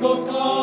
до